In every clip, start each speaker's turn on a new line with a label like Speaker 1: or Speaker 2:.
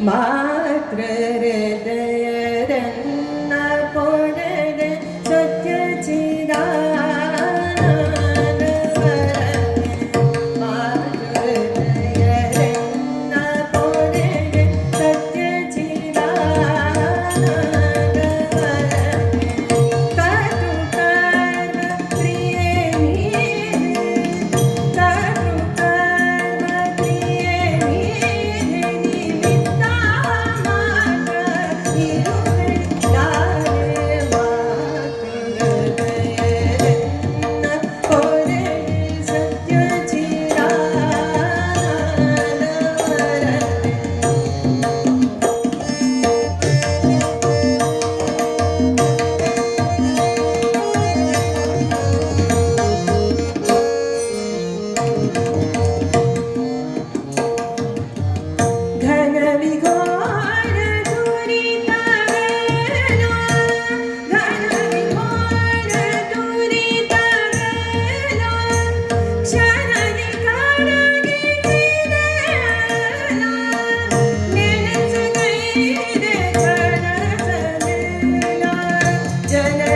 Speaker 1: માત્ર હૃદય Sing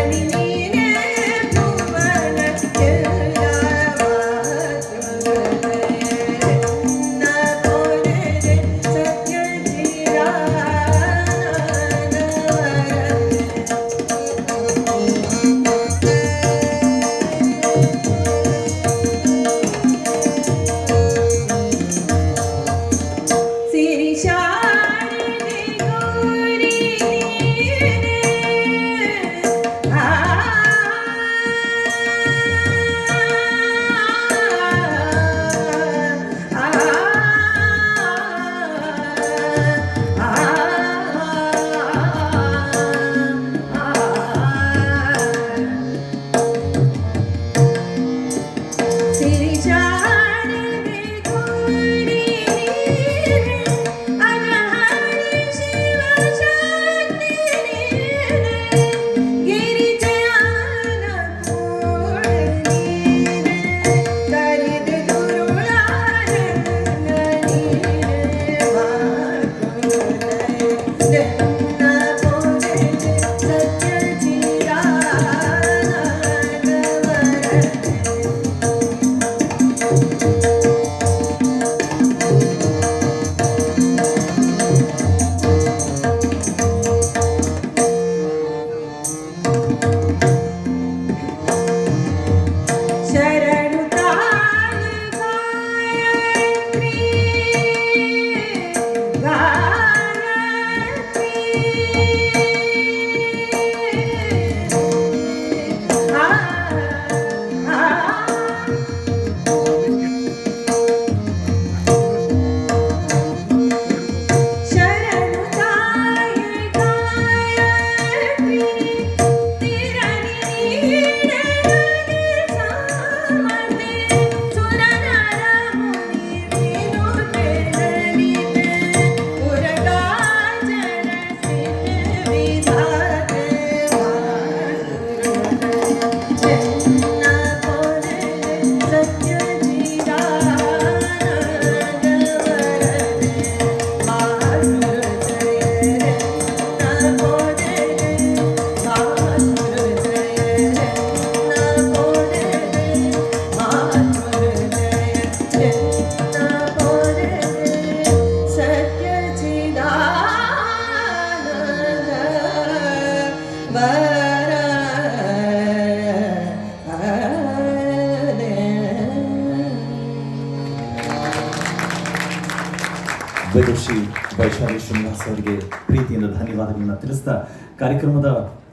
Speaker 2: ವೇದಶ್ರೀ ವೈಶಾಲಿ ಶ್ರೀನಿವಾಸ್ ಅವರಿಗೆ ಪ್ರೀತಿಯಿಂದ ಧನ್ಯವಾದಗಳನ್ನು ತಿಳಿಸ್ತಾ ಕಾರ್ಯಕ್ರಮದ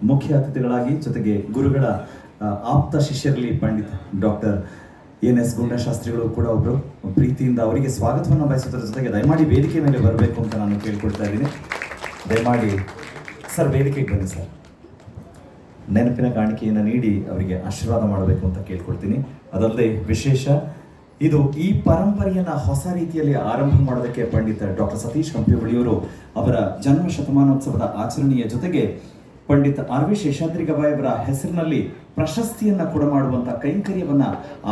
Speaker 2: ಮುಖ್ಯ ಅತಿಥಿಗಳಾಗಿ ಜೊತೆಗೆ ಗುರುಗಳ ಆಪ್ತ ಶಿಷ್ಯರಲ್ಲಿ ಪಂಡಿತ್ ಡಾಕ್ಟರ್ ಎನ್ ಎಸ್ ಗುಂಡಶಾಸ್ತ್ರಿಗಳು ಕೂಡ ಒಬ್ಬರು ಪ್ರೀತಿಯಿಂದ ಅವರಿಗೆ ಸ್ವಾಗತವನ್ನು ಬಯಸುವುದರ ಜೊತೆಗೆ ದಯಮಾಡಿ ವೇದಿಕೆ ಮೇಲೆ ಬರಬೇಕು ಅಂತ ನಾನು ಕೇಳ್ಕೊಳ್ತಾ ಇದ್ದೀನಿ. ದಯಮಾಡಿ ಸರ್, ವೇದಿಕೆಗೆ ಬನ್ನಿ ಸರ್. ನೆನಪಿನ ಕಾಣಿಕೆಯನ್ನು ನೀಡಿ ಅವರಿಗೆ ಆಶೀರ್ವಾದ ಮಾಡಬೇಕು ಅಂತ ಕೇಳ್ಕೊಳ್ತೀನಿ. ಅದಲ್ಲದೆ ವಿಶೇಷ ಇದು ಈ ಪರಂಪರೆಯನ್ನ ಹೊಸ ರೀತಿಯಲ್ಲಿ ಆರಂಭ ಮಾಡೋದಕ್ಕೆ ಪಂಡಿತ ಡಾಕ್ಟರ್ ಸತೀಶ್ ಕಂಪಿವಳಿಯವರು ಅವರ ಜನ್ಮ ಶತಮಾನೋತ್ಸವದ ಆಚರಣೆಯ ಜೊತೆಗೆ ಪಂಡಿತ್ ಆರ್ ವಿ ಶೇಷಾದ್ರಿ ಗವಾಯವರ ಹೆಸರಿನಲ್ಲಿ ಪ್ರಶಸ್ತಿಯನ್ನ ಕೂಡ ಮಾಡುವಂತ ಕೈಂಕರ್ಯವನ್ನ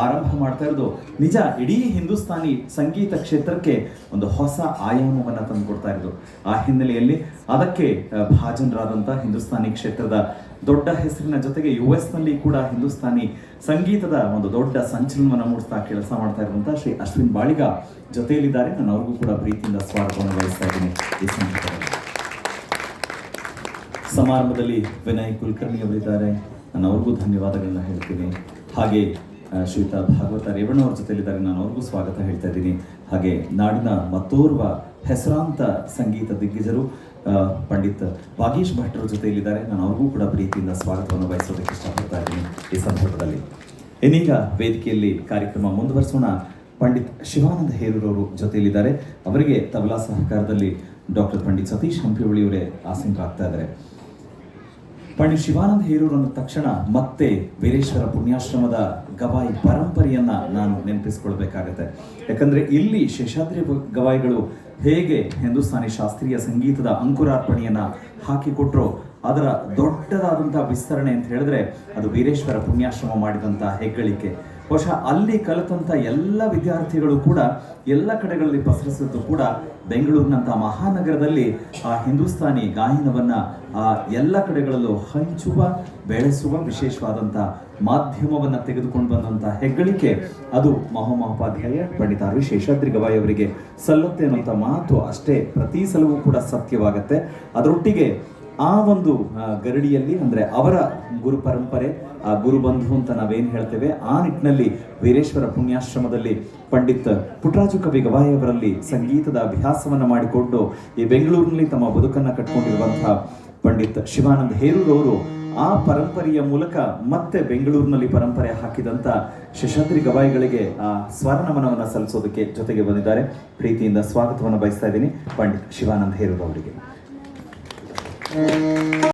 Speaker 2: ಆರಂಭ ಮಾಡ್ತಾ ಇರೋದು. ನಿಜ, ಇಡೀ ಹಿಂದೂಸ್ತಾನಿ ಸಂಗೀತ ಕ್ಷೇತ್ರಕ್ಕೆ ಒಂದು ಹೊಸ ಆಯಾಮವನ್ನ ತಂದುಕೊಡ್ತಾ ಇರೋದು. ಆ ಹಿನ್ನೆಲೆಯಲ್ಲಿ ಅದಕ್ಕೆ ಭಾಜನರಾದಂಥ ಹಿಂದೂಸ್ತಾನಿ ಕ್ಷೇತ್ರದ ದೊಡ್ಡ ಹೆಸರಿನ ಜೊತೆಗೆ ಯು ಎಸ್ನಲ್ಲಿ ಕೂಡ ಹಿಂದೂಸ್ತಾನಿ ಸಂಗೀತದ ಒಂದು ದೊಡ್ಡ ಸಂಚಲನವನ್ನು ಮೂಡಿಸ್ತಾ ಕೆಲಸ ಮಾಡ್ತಾ ಇರುವಂತಹ ಶ್ರೀ ಅಶ್ವಿನ್ ಬಾಳಿಗ ಜೊತೆಯಲ್ಲಿದ್ದಾರೆ. ನಾನು ಅವ್ರಿಗೂ ಕೂಡ ಪ್ರೀತಿಯಿಂದ ಸ್ವಾಗತವನ್ನು ವಹಿಸ್ತಾ ಇದ್ದೀನಿ ಈ ಸಂದರ್ಭದಲ್ಲಿ. ಸಮಾರಂಭದಲ್ಲಿ ವಿನಯ್ ಕುಲಕರ್ಣಿ ಅವರಿದ್ದಾರೆ. ನಾನು ಅವ್ರಿಗೂ ಧನ್ಯವಾದಗಳನ್ನ ಹೇಳ್ತೀನಿ. ಹಾಗೆ ಶ್ರೀತಾ ಭಾಗವತ ರೇವಣ್ಣ ಅವ್ರ ಜೊತೆಲಿದ್ದಾರೆ ನಾನು ಅವ್ರಿಗೂ ಸ್ವಾಗತ ಹೇಳ್ತಾ ಇದ್ದೀನಿ. ಹಾಗೆ, ನಾಡಿನ ಮತ್ತೋರ್ವ ಹೆಸರಾಂತ ಸಂಗೀತ ದಿಗ್ಗಜರು ಪಂಡಿತ್ ವಾಗೀಶ್ ಭಟ್ರ ಜೊತೆಯಲ್ಲಿದ್ದಾರೆ. ನಾನು ಅವ್ರಿಗೂ ಕೂಡ ಪ್ರೀತಿಯಿಂದ ಸ್ವಾಗತವನ್ನು ಬಯಸೋದಕ್ಕೆ ಇಷ್ಟಪಡ್ತಾ ಇದ್ದೀನಿ ಈ ಸಂದರ್ಭದಲ್ಲಿ. ಇನ್ನೀಗ ವೇದಿಕೆಯಲ್ಲಿ ಕಾರ್ಯಕ್ರಮ ಮುಂದುವರಿಸೋಣ. ಪಂಡಿತ್ ಶಿವಾನಂದ ಹೇರೂರವರು ಜೊತೆಯಲ್ಲಿದ್ದಾರೆ. ಅವರಿಗೆ ತಬಲಾ ಸಹಕಾರದಲ್ಲಿ ಡಾಕ್ಟರ್ ಪಂಡಿತ್ ಸತೀಶ್ ಹಂಪಿಹೊಳಿಯವರೇ ಆಸೀನರಾಗ್ತಾ ಇದ್ದಾರೆ. ಪಂಡಿತ್ ಶಿವಾನಂದ ಹೇರೂರು ಅಂದ ತಕ್ಷಣ ಮತ್ತೆ ವೀರೇಶ್ವರ ಪುಣ್ಯಾಶ್ರಮದ ಗವಾಯಿ ಪರಂಪರೆಯನ್ನ ನಾನು ನೆನಪಿಸ್ಕೊಳ್ಬೇಕಾಗತ್ತೆ. ಯಾಕಂದ್ರೆ ಇಲ್ಲಿ ಶೇಷಾದ್ರಿ ಗವಾಯಿಗಳು ಹೇಗೆ ಹಿಂದೂಸ್ತಾನಿ ಶಾಸ್ತ್ರೀಯ ಸಂಗೀತದ ಅಂಕುರಾರ್ಪಣೆಯನ್ನ ಹಾಕಿಕೊಟ್ರೋ, ಅದರ ದೊಡ್ಡದಾದಂತಹ ವಿಸ್ತರಣೆ ಅಂತ ಹೇಳಿದ್ರೆ ಅದು ವೀರೇಶ್ವರ ಪುಣ್ಯಾಶ್ರಮ ಮಾಡಿದಂತ ಹೆಗ್ಗಳಿಕೆ. ಬಹುಶಃ ಅಲ್ಲಿ ಕಲಿತಂಥ ಎಲ್ಲ ವಿದ್ಯಾರ್ಥಿಗಳು ಕೂಡ ಎಲ್ಲ ಕಡೆಗಳಲ್ಲಿ ಪಸರಿಸಿದ್ದು ಕೂಡ ಬೆಂಗಳೂರಿನಂಥ ಮಹಾನಗರದಲ್ಲಿ ಆ ಹಿಂದೂಸ್ತಾನಿ ಗಾಯನವನ್ನ ಆ ಎಲ್ಲ ಕಡೆಗಳಲ್ಲೂ ಹಂಚುವ, ಬೆಳೆಸುವ ವಿಶೇಷವಾದಂಥ ಮಾಧ್ಯಮವನ್ನ ತೆಗೆದುಕೊಂಡು ಬಂದಂಥ ಹೆಗ್ಗಳಿಕೆ ಅದು ಮಹಾಮಹೋಪಾಧ್ಯಾಯ ಪಂಡಿತ ಶೇಷಾದ್ರಿ ಗವಾಯಿ ಅವರಿಗೆ ಸಲ್ಲುತ್ತೆ ಅನ್ನುವಂಥ ಮಾತು ಅಷ್ಟೇ ಪ್ರತಿ ಸಲವೂ ಕೂಡ ಸತ್ಯವಾಗತ್ತೆ. ಅದರೊಟ್ಟಿಗೆ ಆ ಒಂದು ಗರಡಿಯಲ್ಲಿ ಅಂದ್ರೆ ಅವರ ಗುರು ಪರಂಪರೆ ಆ ಗುರು ಬಂಧು ಅಂತ ನಾವೇನು ಹೇಳ್ತೇವೆ, ಆ ನಿಟ್ಟಿನಲ್ಲಿ ವೀರೇಶ್ವರ ಪುಣ್ಯಾಶ್ರಮದಲ್ಲಿ ಪಂಡಿತ್ ಪುಟ್ಟರಾಜು ಕವಿ ಗವಾಯಿಯವರಲ್ಲಿ ಸಂಗೀತದ ಅಭ್ಯಾಸವನ್ನ ಮಾಡಿಕೊಂಡು ಈ ಬೆಂಗಳೂರಿನಲ್ಲಿ ತಮ್ಮ ಬದುಕನ್ನ ಕಟ್ಕೊಂಡಿರುವಂತಹ ಪಂಡಿತ್ ಶಿವಾನಂದ ಹೇರೂರವರು ಆ ಪರಂಪರೆಯ ಮೂಲಕ ಮತ್ತೆ ಬೆಂಗಳೂರಿನಲ್ಲಿ ಪರಂಪರೆ ಹಾಕಿದಂತ ಶಶಾದ್ರಿ ಗವಾಯಿಗಳಿಗೆ ಆ ಸ್ವರ್ಣಮನವನ್ನು ಸಲ್ಲಿಸೋದಕ್ಕೆ ಜೊತೆಗೆ ಬಂದಿದ್ದಾರೆ. ಪ್ರೀತಿಯಿಂದ ಸ್ವಾಗತವನ್ನು ಬಯಸ್ತಾ ಇದ್ದೀನಿ ಪಂಡಿತ್ ಶಿವಾನಂದ ಹೇರೂರ್ ಅವರಿಗೆ